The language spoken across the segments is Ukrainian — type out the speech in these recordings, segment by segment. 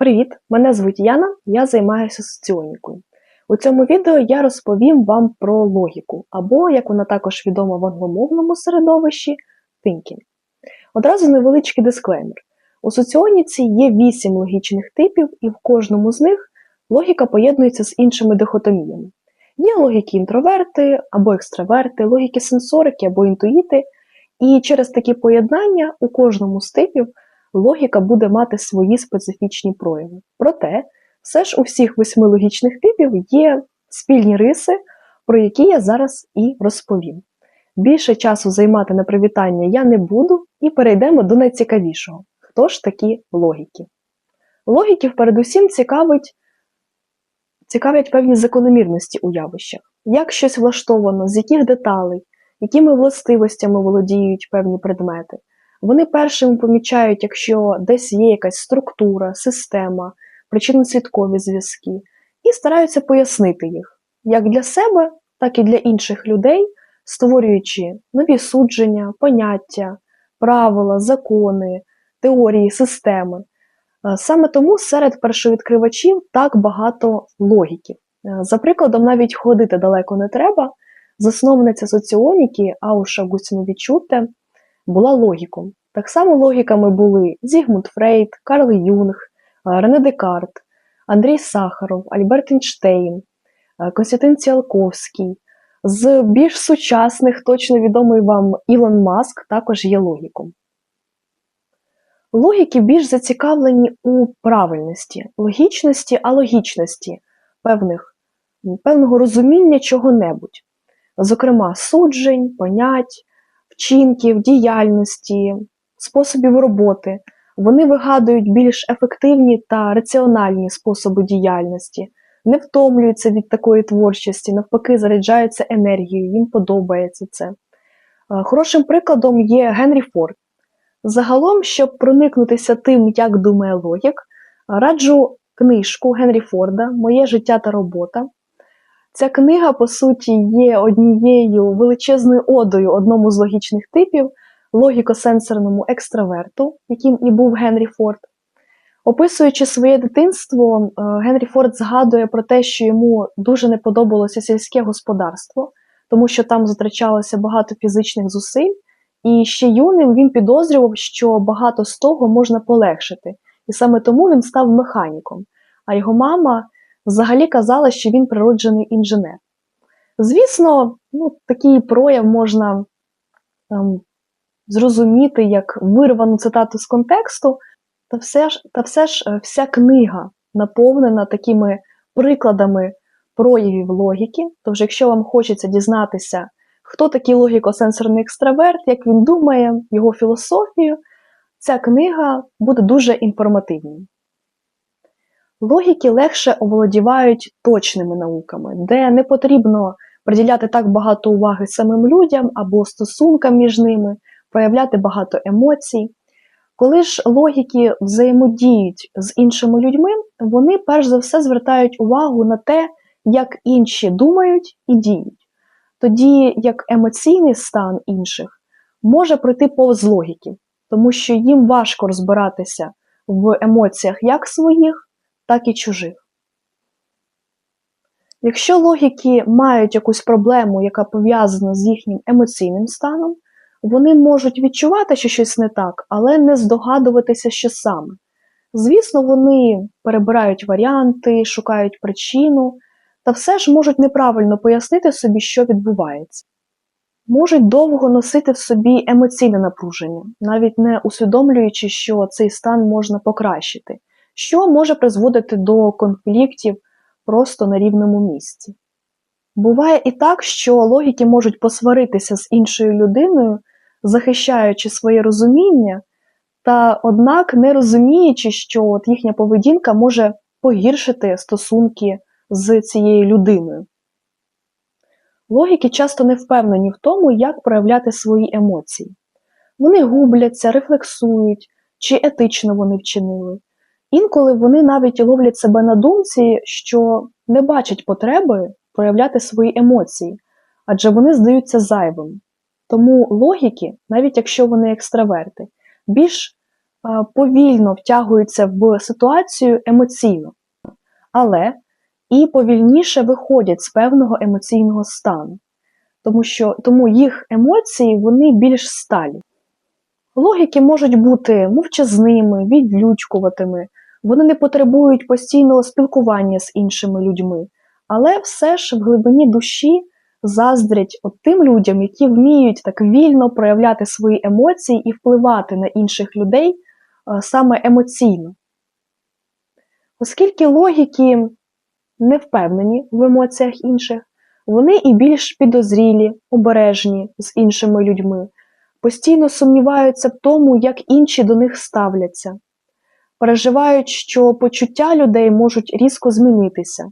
Привіт! Мене звуть Яна, я займаюся соціонікою. У цьому відео я розповім вам про логіку, або, як вона також відома в англомовному середовищі, thinking. Одразу невеличкий дисклеймер. У соціоніці є вісім логічних типів, і в кожному з них логіка поєднується з іншими дихотоміями. Є логіки інтроверти або екстраверти, логіки сенсорики або інтуїти, і через такі поєднання у кожному з типів логіка буде мати свої специфічні прояви. Проте, все ж у всіх восьми логічних типів є спільні риси, про які я зараз і розповім. Більше часу займати на привітання я не буду, і перейдемо до найцікавішого. Хто ж такі логіки? Логіків передусім цікавить, цікавлять певні закономірності у явищах, як щось влаштовано, з яких деталей, якими властивостями володіють певні предмети. Вони першими помічають, якщо десь є якась структура, система, причинно-слідкові зв'язки, і стараються пояснити їх як для себе, так і для інших людей, створюючи нові судження, поняття, правила, закони, теорії, системи. Е, саме тому серед першовідкривачів так багато логіків. Е, за прикладом, навіть ходити далеко не треба. Засновниця соціоніки Ауша Гуцьновічуте була логіком. Так само логіками були Зігмунд Фрейд, Карл Юнг, е, Рене Декарт, Андрій Сахаров, Альберт Ейнштейн, е, Константин Ціалковський. З більш сучасних, точно відомий вам Ілон Маск, також є логіком. Логіки більш зацікавлені у правильності, логічності, а логічності певних, певного розуміння чого-небудь, зокрема, суджень, понять, вчинків, діяльності, способів роботи. Вони вигадують більш ефективні та раціональні способи діяльності, не втомлюються від такої творчості, навпаки, заряджаються енергією, їм подобається це. Е, хорошим прикладом є Генрі Форд. Загалом, щоб проникнутися тим, як думає логік, раджу книжку Генрі Форда Моє життя та робота. Ця книга, по суті, є однією величезною одою одному з логічних типів логіко-сенсорному екстраверту, яким і був Генрі Форд. Описуючи своє дитинство, е, Генрі Форд згадує про те, що йому дуже не подобалося сільське господарство, тому що там затрачалося багато фізичних зусиль, і ще юним він підозрював, що багато з того можна полегшити, і саме тому він став механіком. А його мама взагалі казала, що він природжений інженер. Звісно, ну, такий прояв можна ем, зрозуміти як вирвану цитату з контексту, та все ж, та все ж е, вся книга наповнена такими прикладами проявів логіки. Тож, якщо вам хочеться дізнатися, хто такий логіко-сенсорний екстраверт, як він думає, його філософію, ця книга буде дуже інформативною. Логіки легше оволодівають точними науками, де не потрібно приділяти так багато уваги самим людям або стосункам між ними, проявляти багато емоцій. Коли ж логіки взаємодіють з іншими людьми, вони перш за все звертають увагу на те, як інші думають і діють. Тоді як емоційний стан інших може пройти повз логіки, тому що їм важко розбиратися в емоціях як своїх, так і чужих. Якщо логіки мають якусь проблему, яка пов'язана з їхнім емоційним станом, вони можуть відчувати, що щось не так, але не здогадуватися, що саме. Звісно, вони перебирають варіанти, шукають причину, та все ж можуть неправильно пояснити собі, що відбувається. Можуть довго носити в собі емоційне напруження, навіть не усвідомлюючи, що цей стан можна покращити, що може призводити до конфліктів просто на рівному місці. Буває і так, що логіки можуть посваритися з іншою людиною, захищаючи своє розуміння, та однак не розуміючи, що от їхня поведінка може погіршити стосунки з цією людиною. Логіки часто не впевнені в тому, як проявляти свої емоції. Вони губляться, рефлексують, чи етично вони вчинили. Інколи вони навіть ловлять себе на думці, що не бачать потреби проявляти свої емоції, адже вони здаються зайвими. Тому логіки, навіть якщо вони екстраверти, більш повільно втягуються в ситуацію емоційно, але і повільніше виходять з певного емоційного стану, тому що тому їх емоції вони більш сталі. Логіки можуть бути мовчазними, відлючкуватими, вони не потребують постійного спілкування з іншими людьми, але все ж в глибині душі заздрять от тим людям, які вміють так вільно проявляти свої емоції і впливати на інших людей е, саме емоційно. Оскільки логіки не впевнені в емоціях інших, вони і більш підозрілі, обережні з іншими людьми, постійно сумніваються в тому, як інші до них ставляться, переживають, що почуття людей можуть різко змінитися.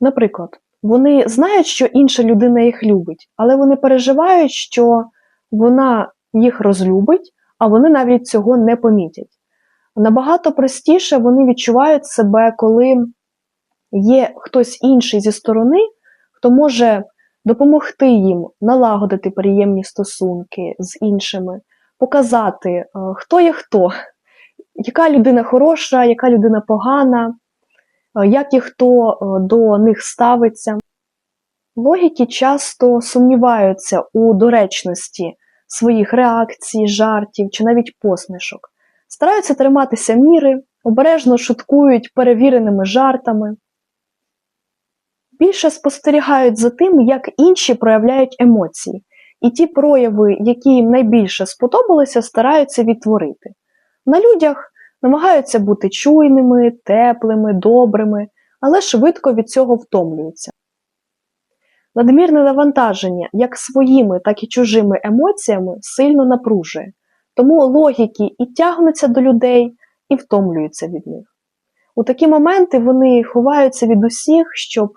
Наприклад, вони знають, що інша людина їх любить, але вони переживають, що вона їх розлюбить, а вони навіть цього не помітять. Набагато простіше вони відчувають себе, коли є хтось інший зі сторони, хто може допомогти їм налагодити приємні стосунки з іншими, показати, е, хто є хто, яка людина хороша, яка людина погана, е, як і хто е, до них ставиться. Логіки часто сумніваються у доречності своїх реакцій, жартів чи навіть посмішок, стараються триматися міри, обережно шуткують перевіреними жартами. Більше спостерігають за тим, як інші проявляють емоції, і ті прояви, які їм найбільше сподобалися, стараються відтворити. На людях намагаються бути чуйними, теплими, добрими, але швидко від цього втомлюються. Надмірне навантаження як своїми, так і чужими емоціями сильно напружує, тому логіки і тягнуться до людей, і втомлюються від них. У такі моменти вони ховаються від усіх, щоб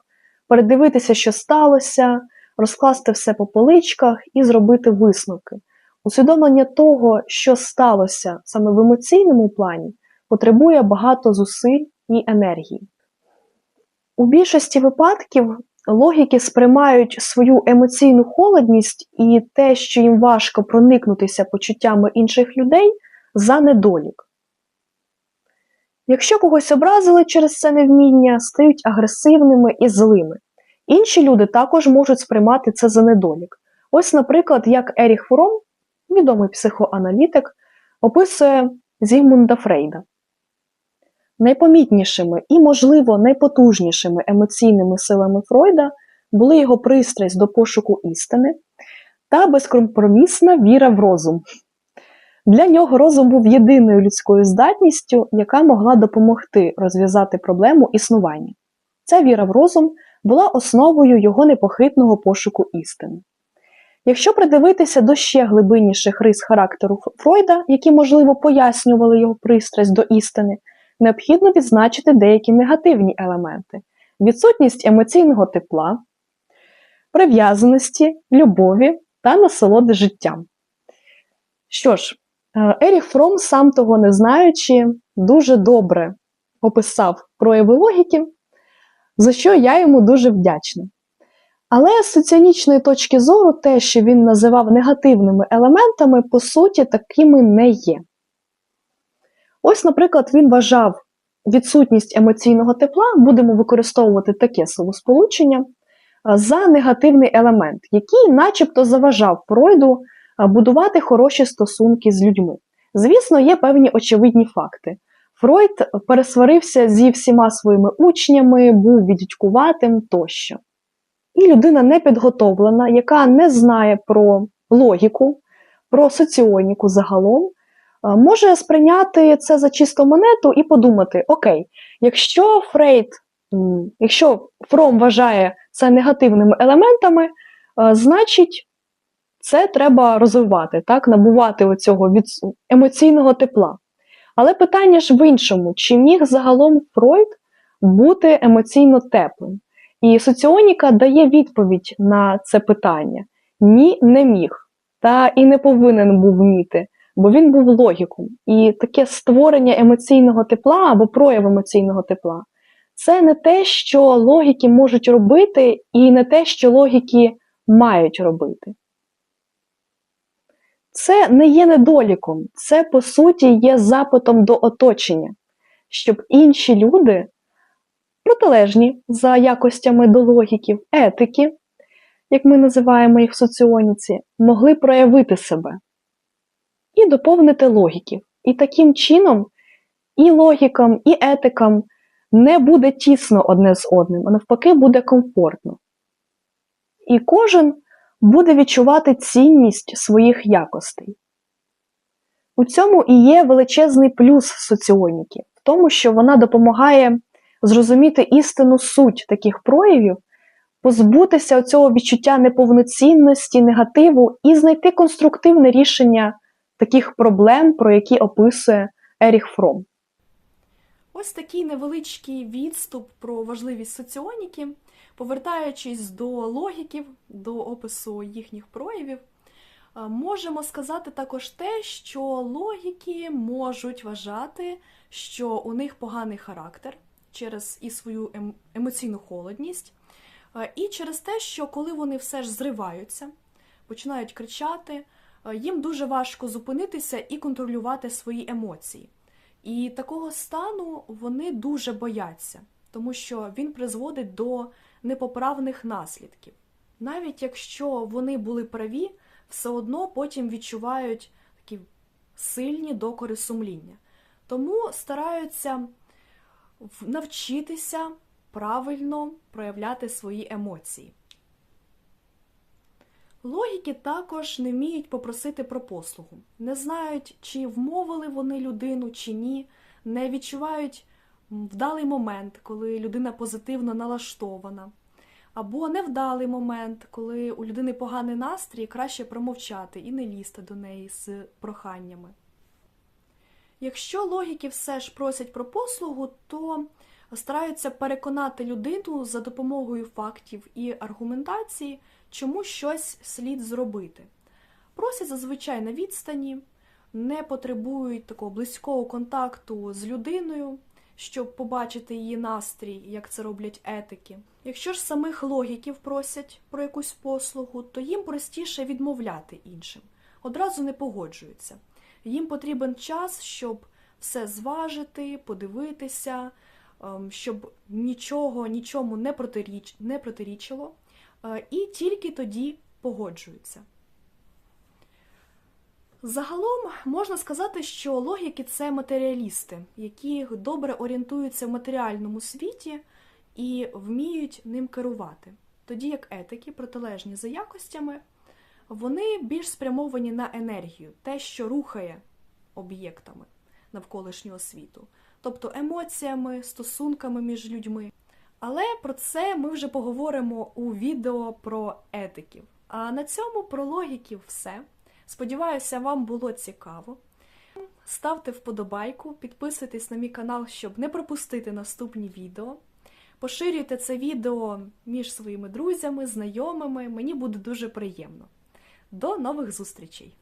передивитися, що сталося, розкласти все по поличках і зробити висновки. Усвідомлення того, що сталося саме в емоційному плані, потребує багато зусиль і енергії. У більшості випадків логіки сприймають свою емоційну холодність і те, що їм важко проникнутися почуттями інших людей, за недолік. Якщо когось образили через це невміння, стають агресивними і злими. Інші люди також можуть сприймати це за недолік. Ось, наприклад, як Еріх Фром, відомий психоаналітик, описує Зігмунда Фрейда. Найпомітнішими і, можливо, найпотужнішими емоційними силами Фройда були його пристрасть до пошуку істини та безкомпромісна віра в розум. Для нього розум був єдиною людською здатністю, яка могла допомогти розв'язати проблему існування. Ця віра в розум була основою його непохитного пошуку істини. Якщо придивитися до ще глибинніших рис характеру Фройда, які, можливо, пояснювали його пристрасть до істини, необхідно відзначити деякі негативні елементи: відсутність емоційного тепла, прив'язаності, любові та насолоди життям. Що ж, е, Еріх Фром, сам того не знаючи, дуже добре описав прояви логіки, за що я йому дуже вдячна. Але з соціологічної точки зору, те, що він називав негативними елементами, по суті, такими не є. Ось, наприклад, він вважав відсутність емоційного тепла, будемо використовувати таке словосполучення, за негативний елемент, який начебто заважав пройду будувати хороші стосунки з людьми. Звісно, є певні очевидні факти. Фройд пересварився зі всіма своїми учнями, був віддькуватим тощо. І людина непідготовлена, яка не знає про логіку, про соціоніку загалом, може сприйняти це за чисту монету і подумати: окей, якщо Фрейд, якщо Фром вважає це негативними елементами, значить це треба розвивати, так, набувати оцього від емоційного тепла. Але питання ж в іншому: чи міг загалом Фройд бути емоційно теплим? І соціоніка дає відповідь на це питання: ні, не міг, та і не повинен був вміти, бо він був логіком. І таке створення емоційного тепла або прояв емоційного тепла це не те, що логіки можуть робити, і не те, що логіки мають робити. це не є недоліком, це по суті є запитом до оточення, щоб інші люди, протилежні за якостями до логіків, етики, як ми називаємо їх в соціоніці, могли проявити себе і доповнити логіків. І таким чином і логікам, і етикам не буде тісно одне з одним, а навпаки, буде комфортно. І кожен буде відчувати цінність своїх якостей. У цьому і є величезний плюс соціоніки, в тому, що вона допомагає зрозуміти істинну суть таких проявів, позбутися цього відчуття неповноцінності, негативу і знайти конструктивне рішення таких проблем, про які описує Еріх Фром. Ось такий невеличкий відступ про важливість соціоніки, повертаючись до логіків, до опису їхніх проявів, е, можемо сказати також те, що логіки можуть вважати, що у них поганий характер через і свою ем- емоційну холодність, е, і через те, що коли вони все ж зриваються, починають кричати, е, їм дуже важко зупинитися і контролювати свої емоції. І такого стану вони дуже бояться, тому що він призводить до непоправних наслідків. Навіть якщо вони були праві, все одно потім відчувають такі сильні докори сумління. Тому стараються навчитися правильно проявляти свої емоції. Логіки також не вміють попросити про послугу, не знають, чи вмовили вони людину, чи ні, не відчувають вдалий момент, коли людина позитивно налаштована, або невдалий момент, коли у людини поганий настрій, краще промовчати і не лізти до неї з проханнями. Якщо логіки все ж просять про послугу, то стараються переконати людину за допомогою фактів і аргументації, чому щось слід зробити. Просять зазвичай на відстані, не потребують такого близького контакту з людиною, щоб побачити її настрій, як це роблять етики. Якщо ж самих логіків просять про якусь послугу, то їм простіше відмовляти іншим, одразу не погоджуються. Їм потрібен час, щоб все зважити, подивитися, ем, щоб нічого нічому не, протиріч, не протирічило, е, і тільки тоді погоджуються. Загалом можна сказати, що логіки це матеріалісти, які добре орієнтуються в матеріальному світі і вміють ним керувати. Тоді як етики, протилежні за якостями, вони більш спрямовані на енергію, те, що рухає об'єктами навколишнього світу, тобто емоціями, стосунками між людьми. Але про це ми вже поговоримо у відео про етиків. А на цьому про логіків все. Сподіваюся, вам було цікаво. Ставте вподобайку, підписуйтесь на мій канал, щоб не пропустити наступні відео. Поширюйте це відео між своїми друзями, знайомими. Мені буде дуже приємно. До нових зустрічей!